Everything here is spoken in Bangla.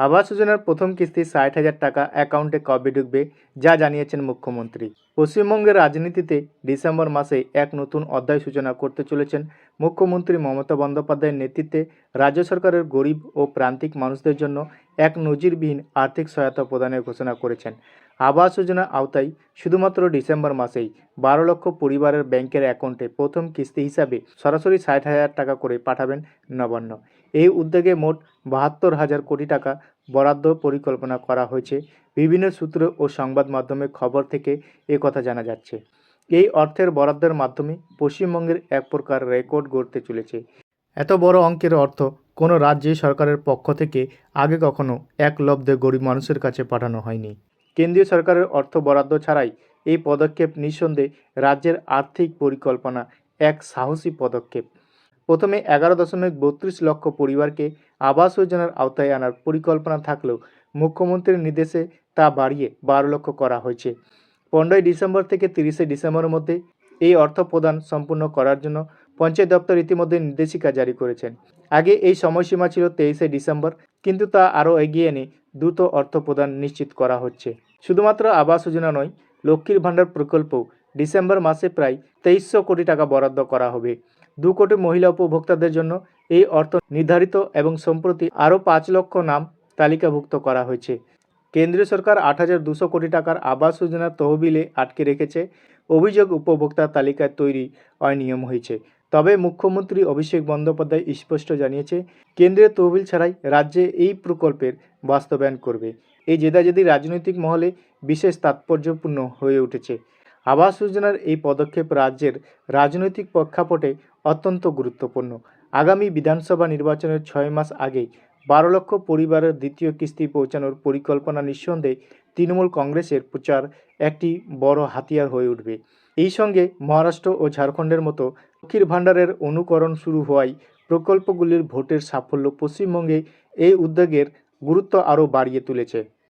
আবাস যোজনার প্রথম কিস্তি ষাট হাজার টাকা অ্যাকাউন্টে কবে ঢুকবে যা জানিয়েছেন মুখ্যমন্ত্রী। পশ্চিমবঙ্গের রাজনীতিতে ডিসেম্বর মাসে এক নতুন অধ্যায় সূচনা করতে চলেছেন মুখ্যমন্ত্রী মমতা বন্দ্যোপাধ্যায়ের নেতৃত্বে রাজ্য সরকারের গরিব ও প্রান্তিক মানুষদের জন্য এক নজিরবিহীন আর্থিক সহায়তা প্রদানের ঘোষণা করেছেন। আবাস যোজনা আওতায় শুধুমাত্র ডিসেম্বর মাসেই বারো লক্ষ পরিবারের ব্যাংকের অ্যাকাউন্টে প্রথম কিস্তি হিসাবে সরাসরি ষাট হাজার টাকা করে পাঠাবেন নবান্ন। এই উদ্যোগে মোট বাহাত্তর হাজার কোটি টাকা বরাদ্দ পরিকল্পনা করা হয়েছে। বিভিন্ন সূত্র ও সংবাদ মাধ্যমে খবর থেকে এ কথা জানা যাচ্ছে। এই অর্থের বরাদ্দের মাধ্যমে পশ্চিমবঙ্গের এক প্রকার রেকর্ড গড়তে চলেছে। এত বড় অঙ্কের অর্থ কোনো রাজ্যে সরকারের পক্ষ থেকে আগে কখনো এক লব্ধে গরিব মানুষের কাছে পাঠানো হয়নি। কেন্দ্রীয় সরকারের অর্থ বরাদ্দ ছাড়াই এই পদক্ষেপ নিঃসন্দেহে রাজ্যের আর্থিক পরিকল্পনা এক সাহসী পদক্ষেপ। প্রথমে এগারো দশমিক বত্রিশ লক্ষ পরিবারকে আবাস যোজনার আওতায় আনার পরিকল্পনা থাকলেও মুখ্যমন্ত্রীর নির্দেশে তা বাড়িয়ে বারো লক্ষ করা হয়েছে। পনেরোই ডিসেম্বর থেকে তিরিশে ডিসেম্বরের মধ্যে এই অর্থ প্রদান সম্পূর্ণ করার জন্য পঞ্চায়েত দপ্তর ইতিমধ্যে নির্দেশিকা জারি করেছেন। আগে এই সময়সীমা ছিল তেইশে ডিসেম্বর, কিন্তু তা আরও এগিয়ে এনে দ্রুত অর্থ প্রদান নিশ্চিত করা হচ্ছে। শুধুমাত্র আবাস যোজনা নয়, লক্ষ্মীর ভাণ্ডার প্রকল্পও ডিসেম্বর মাসে প্রায় তেইশশো কোটি টাকা বরাদ্দ করা হবে। দু কোটি মহিলা উপভোক্তাদের জন্য এই অর্থ নির্ধারিত এবং সম্প্রতি আরও পাঁচ লক্ষ নাম তালিকাভুক্ত করা হয়েছে। কেন্দ্রীয় সরকার আট হাজার দুশো কোটি টাকার আবাস যোজনার তহবিলে আটকে রেখেছে। অভিযোগ উপভোক্তা তালিকায় তৈরি অনিয়ম হয়েছে। তবে মুখ্যমন্ত্রী অভিষেক বন্দ্যোপাধ্যায় স্পষ্ট জানিয়েছে কেন্দ্রের তহবিল ছাড়াই রাজ্যে এই প্রকল্পের বাস্তবায়ন করবে। এই জেদাজেদি রাজনৈতিক মহলে বিশেষ তাৎপর্যপূর্ণ হয়ে উঠেছে। আবাস যোজনার এই পদক্ষেপ রাজ্যের রাজনৈতিক প্রেক্ষাপটে অত্যন্ত গুরুত্বপূর্ণ। আগামী বিধানসভা নির্বাচনের ছয় মাস আগেই বারো লক্ষ পরিবারের দ্বিতীয় কিস্তি পৌঁছানোর পরিকল্পনা নিঃসন্দেহে তৃণমূল কংগ্রেসের প্রচার একটি বড় হাতিয়ার হয়ে উঠবে। এই সঙ্গে মহারাষ্ট্র ও ঝাড়খণ্ডের মতো লক্ষ্মীর ভাণ্ডারের অনুকরণ শুরু হওয়ায় প্রকল্পগুলির ভোটের সাফল্য পশ্চিমবঙ্গে এই উদ্যোগের গুরুত্ব আরও বাড়িয়ে তুলেছে।